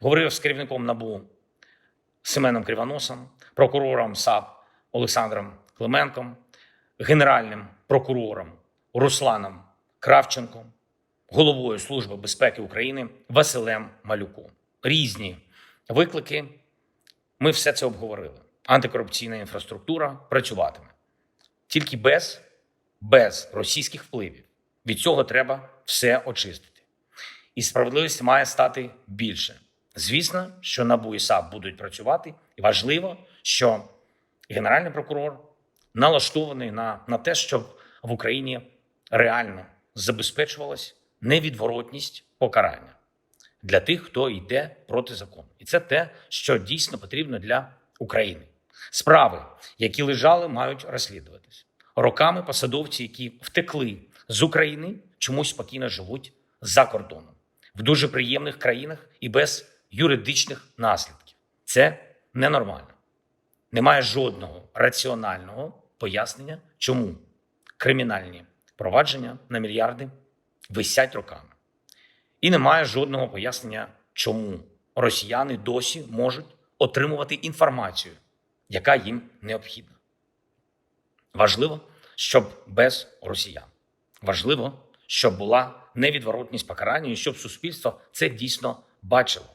Говорив з керівником НАБУ Семеном Кривоносом, прокурором САП Олександром Клименком, генеральним прокурором Русланом Кравченком, головою Служби безпеки України Василем Малюком. Різні виклики. Ми все це обговорили. Антикорупційна інфраструктура працюватиме тільки без, без російських впливів. Від цього треба все очистити. І справедливість має стати більше. Звісно, що НАБУ і САП будуть працювати, і важливо, що генеральний прокурор налаштований на, на те, щоб в Україні реально забезпечувалась невідворотність покарання для тих, хто йде проти закону. І це те, що дійсно потрібно для України. Справи, які лежали, мають розслідуватись. Роками посадовці, які втекли з України, чомусь спокійно живуть за кордоном в дуже приємних країнах і без юридичних наслідків. Це ненормально. Немає жодного раціонального пояснення, чому кримінальні провадження на мільярди висять роками. І немає жодного пояснення, чому росіяни досі можуть отримувати інформацію, яка їм необхідна. Важливо, щоб без росіян. Важливо, щоб була невідворотність покарання і щоб суспільство це дійсно бачило.